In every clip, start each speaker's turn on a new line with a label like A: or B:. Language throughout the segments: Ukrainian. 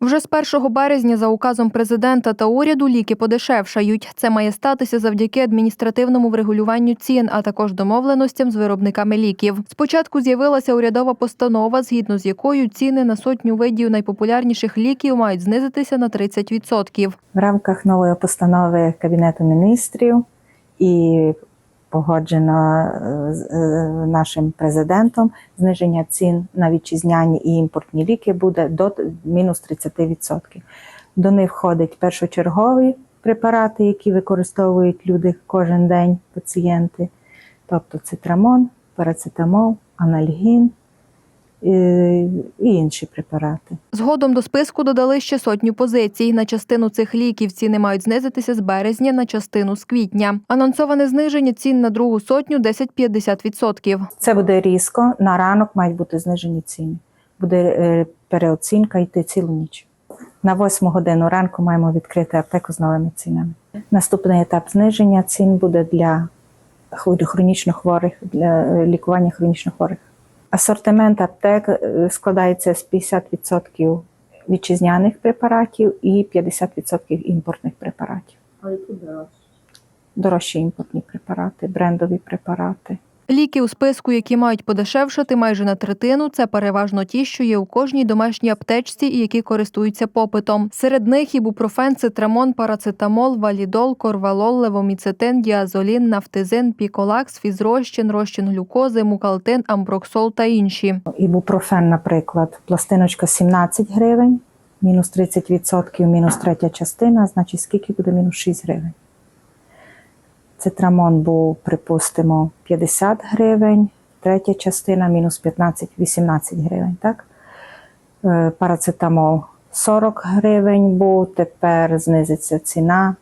A: Вже з 1 березня за указом президента та уряду ліки подешевшають. Це має статися завдяки адміністративному врегулюванню цін, а також домовленостям з виробниками ліків. Спочатку з'явилася урядова постанова, згідно з якою ціни на сотню видів найпопулярніших ліків мають знизитися на 30%.
B: В рамках нової постанови Кабінету міністрів і погоджено е, з е, нашим президентом зниження цін на вітчизняні і імпортні ліки буде до мінус 30%. До них входять першочергові препарати, які використовують люди кожен день, пацієнти, тобто цитрамон, парацетамол, анальгін і інші препарати.
A: Згодом до списку додали ще сотню позицій. На частину цих ліків ціни мають знизитися з березня на частину з квітня. Анонсоване зниження цін на другу сотню 10-50%.
B: Це буде різко. На ранок мають бути знижені ціни. Буде е, переоцінка йти цілу ніч. На 8 годину ранку маємо відкрити аптеку з новими цінами. Наступний етап зниження цін буде для хронічно хворих, для е, лікування хронічно хворих. Асортимент аптек е, складається з 50% вітчизняних препаратів і 50% імпортних препаратів.
C: А які дорожчі?
B: Дорожчі імпортні препарати, брендові препарати.
A: Ліки у списку, які мають подешевшати майже на третину, це переважно ті, що є у кожній домашній аптечці і які користуються попитом. Серед них ібупрофен, цитрамон, парацетамол, валідол, корвалол, левоміцетин, діазолін, нафтизин, піколакс, фізрозчин, розчин глюкози, мукалтин, амброксол та інші.
B: Ібупрофен, наприклад, пластиночка 17 гривень, мінус 30%, мінус третя частина, значить скільки буде мінус 6 гривень. Цитрамон був, припустимо, 50 гривень, третя частина мінус 15, 18 гривень. Так? Е, Парацетамол 40 гривень був, тепер знизиться ціна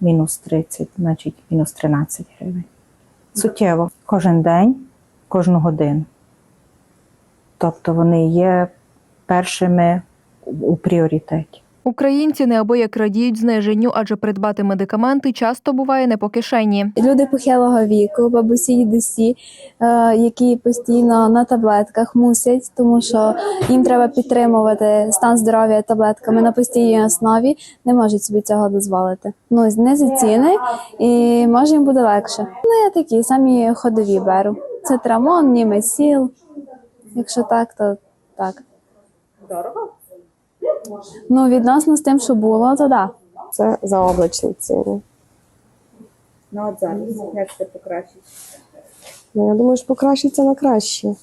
B: мінус 30, значить мінус 13 гривень. Суттєво. Кожен день, кожну годину. Тобто вони є першими у пріоритеті.
A: Українці неабияк радіють зниженню, адже придбати медикаменти часто буває не по кишені.
D: Люди похилого віку, бабусі, дідусі, е, які постійно на таблетках мусять, тому що їм треба підтримувати стан здоров'я таблетками на постійній основі, не можуть собі цього дозволити. Ну, знизить ціни і може їм буде легше. Ну, я такі самі ходові беру. Це трамон, німесіл. Якщо так, то так.
C: Дорого?
D: Ну, відносно з тим, що було, то да.
E: Це заоблачні ціни.
C: Ну от зараз, як це покращить?
E: Ну, я думаю, що покращиться на краще.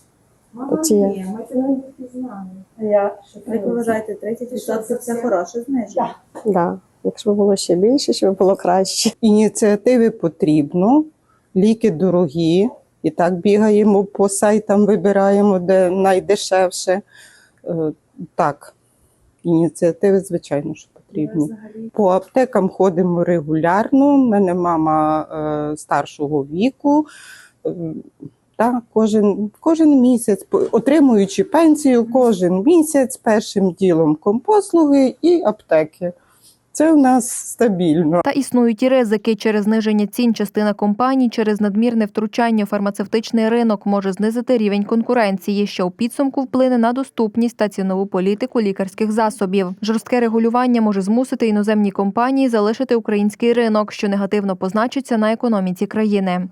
E: Оці.
C: Ні, ми це не знали. Я, Як ви вважаєте, 30% це хороше зниження?
E: Да. Якщо б було ще більше, щоб було краще.
F: Ініціативи потрібно, ліки дорогі, і так бігаємо по сайтам, вибираємо, де найдешевше. Е, Так, ініціативи, звичайно, що потрібні. По аптекам ходимо регулярно. У мене мама е, старшого віку. Та, кожен, кожен місяць, отримуючи пенсію, кожен місяць першим ділом компослуги і аптеки. Це у нас стабільно.
A: Та існують і ризики. Через зниження цін частина компаній через надмірне втручання фармацевтичний ринок може знизити рівень конкуренції, що у підсумку вплине на доступність та цінову політику лікарських засобів. Жорстке регулювання може змусити іноземні компанії залишити український ринок, що негативно позначиться на економіці країни.